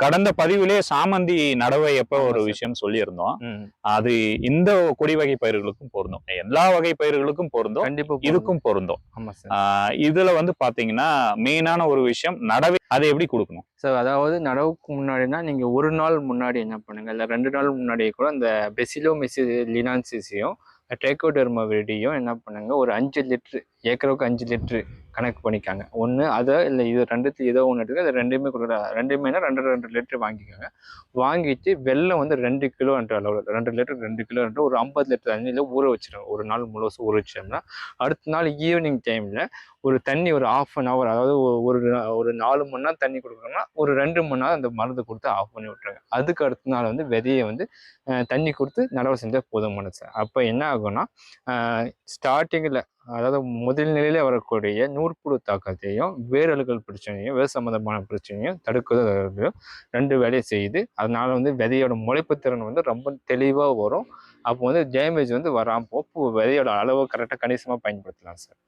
கடந்த பதிவிலே சாமந்தி நடவை எப்ப ஒரு. விஷயம் சொல்லியிருந்தோம். அது இந்த கொடி வகை பயிர்களுக்கும் பொருந்தும் எல்லா வகை பயிர்களுக்கும் பொருந்தும் கண்டிப்பா. இதுக்கும் பொருந்தும் இதுல வந்து பாத்தீங்கன்னா மெயினான ஒரு விஷயம் நடவை அதை எப்படி கொடுக்கணும் சார் அதாவது நடவுக்கு முன்னாடினா நீங்க ஒரு நாள் முன்னாடி என்ன பண்ணுங்க இல்ல ரெண்டு நாள் முன்னாடியே கூட அந்த பெசிலோ மெசி லினான்சிஸையும் டேக்கோடர்மா வெடியும் என்ன பண்ணுங்க ஒரு அஞ்சு லிட்ரு ஏக்கருக்கு அஞ்சு லிட்ரு கணக்கு பண்ணிக்காங்க. ஒன்று அதை இல்லை இது ரெண்டுத்து ஏதோ ஒன்று எடுத்துக்க அது ரெண்டுமே கொடுக்குற ரெண்டுமேனா ரெண்டு ரெண்டு லிட்டர் வாங்கிக்கோங்க. வாங்கிட்டு வெள்ளம் வந்து ரெண்டு கிலோன்ற அளவில் ரெண்டு லிட்டர் ரெண்டு கிலோன்ற ஒரு ஐம்பது லிட்டர் தண்ணியில் ஊற வச்சிடும் ஒரு நாள் முழுசும் ஊற வச்சோம்னா அடுத்த நாள் ஈவினிங் டைமில் ஒரு தண்ணி ஒரு ஆஃப் அன் ஹவர் அதாவது ஒரு ஒரு நாலு மணி நேரம் தண்ணி கொடுக்குறோம்னா ஒரு ரெண்டு மணி நேரம் அந்த மருந்து கொடுத்து ஆஃப் பண்ணி விட்ருங்க அதுக்கு அடுத்த நாள் வந்து விதையை வந்து தண்ணி கொடுத்து நடவு செஞ்சால் போதுமானது மனசு அப்போ என்ன ஆகும்னா ஸ்டார்டிங்கில் அதாவது முதல் நிலையில வரக்கூடிய நூற்புழு தாக்கத்தையும் வேரலுகள் பிரச்சனையும் வேர் சம்பந்தமான பிரச்சனையும் தடுக்கிறது. ரெண்டு வேலையை செய்யுது அதனால வந்து விதையோட முளைப்பு திறன் வந்து ரொம்ப தெளிவாக வரும். அப்போ வந்து டேமேஜ் வந்து வராமல் போகும் விதையோட அளவு கரெக்டாக கணிசமாக பயன்படுத்தலாம் சார்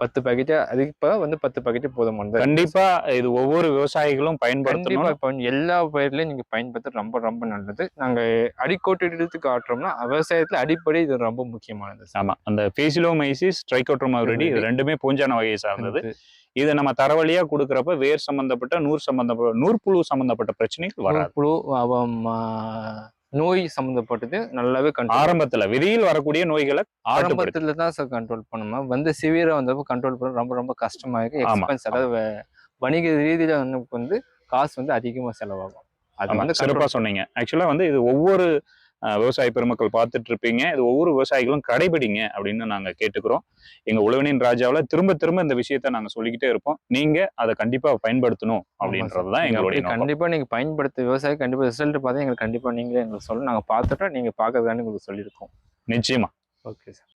பத்து பாக்கெட்டு அதுக்கு இப்போ வந்து பத்து பாக்கெட்டு போதுமானது கண்டிப்பா இது ஒவ்வொரு விவசாயிகளும் பயன்படுத்தணும். இப்போ எல்லா பயிர்லையும் நீங்க பயன்படுத்துறது ரொம்ப ரொம்ப நல்லது. நாங்க அடிக்கோட்டு எடுத்து காட்டுறோம்னா விவசாயத்துல அடிப்படை இது ரொம்ப முக்கியமானது. சார். ஆமா. அந்த பேசிலோமைசிஸ் ட்ரைகோட்ரோமாவிரடி இது ரெண்டுமே பூஞ்சான வகையை சார்ந்தது. இதை நம்ம தரவழியா கொடுக்கறப்ப வேர் சம்பந்தப்பட்ட நூறு சம்பந்தப்பட்ட நூற்புழு சம்பந்தப்பட்ட பிரச்சனைகள் வராது. புழு நோய் சம்மந்தப்பட்டது நல்லாவே கண்ட்ரோல் ஆரம்பத்துல விதையில் வரக்கூடிய நோய்களை ஆரம்பத்தில் தான் சார் கண்ட்ரோல் பண்ணணும் வந்து சிவியரா வந்தப்போ கண்ட்ரோல் பண்ண ரொம்ப ரொம்ப கஷ்டமா இருக்கு. எக்ஸ்பென்ஸ் அதாவது வணிக ரீதியில வந்து காசு வந்து அதிகமா செலவாகும். அது வந்து சிறப்பா control சொன்னீங்க ஆக்சுவலா வந்து இது ஒவ்வொரு விவசாய பெருமக்கள் பார்த்துட்டு இருப்பீங்க இது ஒவ்வொரு விவசாயிகளும் கடைபிடிங்க அப்படின்னு நாங்க கேட்டுக்கிறோம். எங்க உழவனின் ராஜாவுல திரும்ப திரும்ப இந்த விஷயத்த நாங்க சொல்லிக்கிட்டே இருப்போம். நீங்க அதை கண்டிப்பா பயன்படுத்தணும் அப்படின்றதுதான் நீங்க எங்களுடைய அப்படி நோக்கம். கண்டிப்பா நீங்க பயன்படுத்த விவசாயி கண்டிப்பா ரிசல்ட் பார்த்து எங்களுக்கு கண்டிப்பா நீங்களே எங்களுக்கு சொல்லணும். நாங்க பார்த்துட்டோம் நீங்க பார்க்கறதுக்காண்டி உங்களுக்கு சொல்லியிருக்கோம். நிச்சயமா. Okay sir